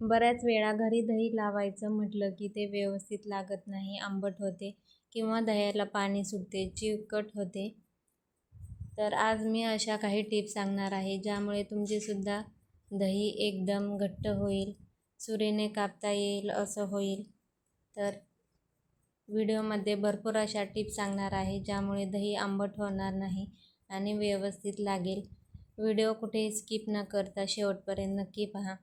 बऱ्याच वेळा घरी दही लावायचं म्हटलं की ते व्यवस्थित लागत नाही आंबट होते किंवा दह्याला पाणी सुटते चिकट होते. तर आज मी अशा काही टिप्स सांगणार आहे ज्यामुळे तुमचीसुद्धा दही एकदम घट्ट होईल सुरीने कापता येईल असं होईल. तर व्हिडिओमध्ये भरपूर अशा टिप्स सांगणार आहे ज्यामुळे दही आंबट होणार नाही आणि व्यवस्थित लागेल. व्हिडिओ कुठेही स्किप न करता शेवटपर्यंत नक्की पहा.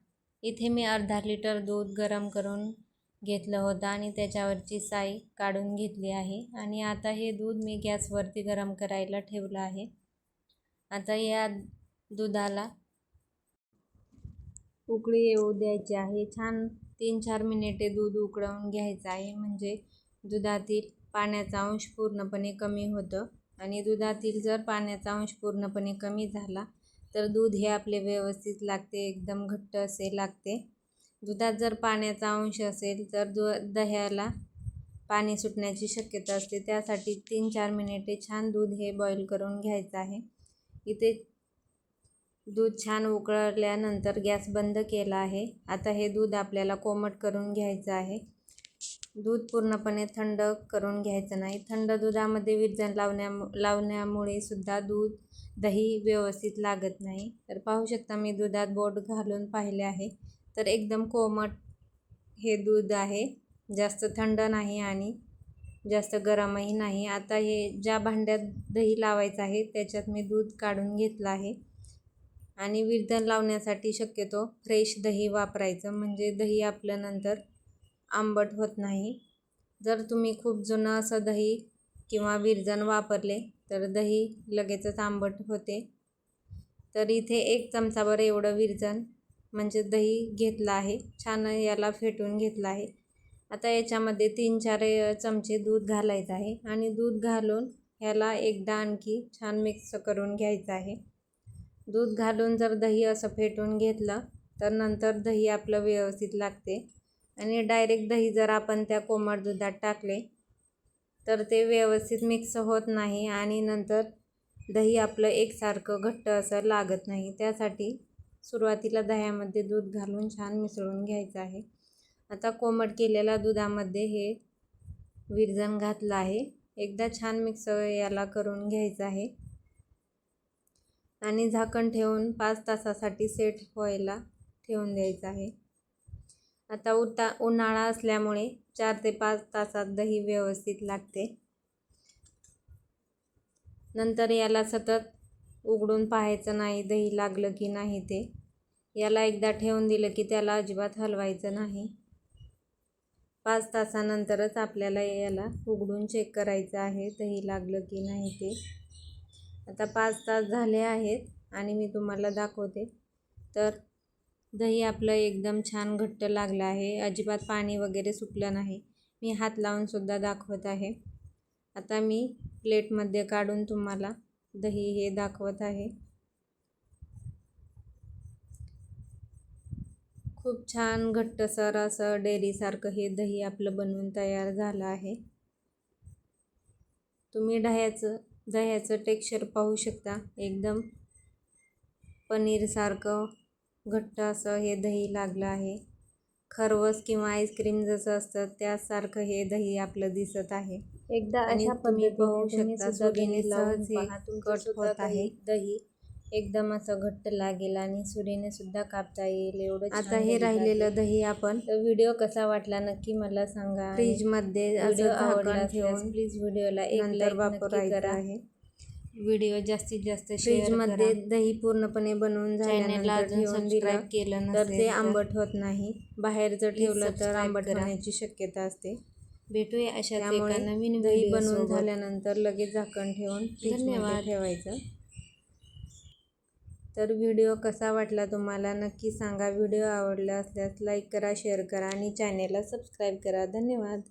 इथे मी अर्धा लिटर दूध गरम करून घेतलं होतं आणि त्याच्यावरची साई काढून घेतली आहे. आणि आता हे दूध मी गॅसवरती गरम करायला ठेवलं आहे. आता या दुधाला उकळी येऊ द्यायची आहे. छान तीन चार मिनिटे दूध उकळवून घ्यायचं आहे. म्हणजे दुधातील पाण्याचा अंश पूर्णपणे कमी होतं. आणि दुधातील जर पाण्याचा अंश पूर्णपणे कमी झाला तर दूध हे आपले व्यवस्थित लागते एकदम घट्ट असे लागते. दुधात जर पाण्याचा अंश असेल तर दु दह्याला पाणी सुटण्याची शक्यता असते. त्यासाठी तीन चार मिनिटे छान दूध हे बॉईल करून घ्यायचं आहे. इथे दूध छान उकळल्यानंतर गॅस बंद केला आहे. आता हे दूध आपल्याला कोमट करून घ्यायचं आहे. दूध पूर्णपणे थंड करून घ्यायचं नाही. थंड दुधामध्ये विरजण लावण्या लावण्यामुळे सुद्धा दूध दही व्यवस्थित लागत नाही. तर पाहू शकता मी दुधात बोट घालून पाहिले आहे. तर एकदम कोमट हे दूध आहे. जास्त थंड नाही आणि जास्त गरमही नाही. आता हे ज्या भांड्यात दही लावायचं आहे त्याच्यात मी दूध काढून घेतलं आहे. आणि विरधन लावण्यासाठी शक्यतो फ्रेश दही वापरायचं. म्हणजे दही आपलं नंतर आंबट होत नाही. जर तुम्ही खूप जुनं असं दही किंवा विरजन वापरले तर दही लगेचच आंबट होते. तर इथे एक चमचाभर एवढं विरजन म्हणजे दही घेतलं आहे. छान याला फेटून घेतलं आहे. आता याच्यामध्ये तीन चार चमचे दूध घालायचं आहे आणि दूध घालून ह्याला एकदा आणखी छान मिक्स करून घ्यायचं आहे. दूध घालून जर दही असं फेटून घेतलं तर नंतर दही आपलं व्यवस्थित लागते. आणि डायरेक्ट दही जर आपण त्या कोमट दुधात टाकले तर ते व्यवस्थित मिक्स होत नाही आणि नंतर दही आपलं एकसारखं घट्ट असं लागत नाही. त्यासाठी सुरुवातीला दह्यामध्ये दूध घालून छान मिसळून घ्यायचं आहे. आता कोमट केलेल्या दुधामध्ये हे विरजण घातलं आहे. एकदा छान मिक्स याला करून घ्यायचं आहे. आणि झाकण ठेवून पाच तासासाठी सेट व्हायला ठेवून द्यायचं आहे. आता उता उन्हाळा असल्यामुळे चार ते पाच तासात दही व्यवस्थित लागते. नंतर याला सतत उघडून पाहायचं नाही दही लागलं की नाही ते. याला एकदा ठेवून दिलं की त्याला अजिबात हलवायचं नाही. पाच तासानंतरच आपल्याला याला उघडून चेक करायचं आहे दही लागलं की नाही ते. आता पाच तास झाले आहेत आणि मी तुम्हाला दाखवते. तर दही आपलं एकदम छान घट्ट लागलं आहे. अजिबात पाणी वगैरे सुटलं नाही. मी हात लावूनसुद्धा दाखवत आहे. आता मी प्लेटमध्ये काढून तुम्हाला दही हे दाखवत आहे. खूप छान घट्टसर असं डेअरीसारखं हे दही आपलं बनवून तयार झालं आहे. तुम्ही दह्याचं दह्याचं टेक्स्चर पाहू शकता. एकदम पनीरसारखं घट्ट असं हे दही लागलं आहे. खरवस किंवा आईस्क्रीम जसं असतं त्यासारखं हे दही आपलं दिसत आहे. एकदा आणि अशा तुम्ही पाहू शकता सुरीने सहज हे कट होत आहे. दही- एकदम असं घट्ट लागेल आणि सुरीने सुद्धा कापता येईल. एवढं आता हे राहिलेलं. दही आपण व्हिडिओ कसा वाटला नक्की मला सांगा. फ्रीजमध्ये व्हिडिओ आवडला आवडला ठेवून प्लीज व्हिडिओला एक नंतर लाईक नक्की करा. आहे. व्हिडिओ जास्तीत जास्त फ्रीज फ्रीजमध्ये मध्ये दही पूर्णपणे बनवून चॅनेलला झाल्यानंतर अजून सबस्क्राईब केलं तर ते आंबट होत नाही. बाहेर जर ठेवलं तर आंबट करा. होण्याची शक्यता असते. भेटूया अशाच त्यामुळे नवीन दही बनवून. झाल्यानंतर लगेच झाकण ठेवून फ्रीजमध्ये धन्यवाद. ठेवायचं. तर व्हिडिओ कसा वाटला तुम्हाला नक्की सांगा. व्हिडिओ आवडला असल्यास लाईक करा शेअर करा आणि चॅनेलला सबस्क्राईब करा. धन्यवाद.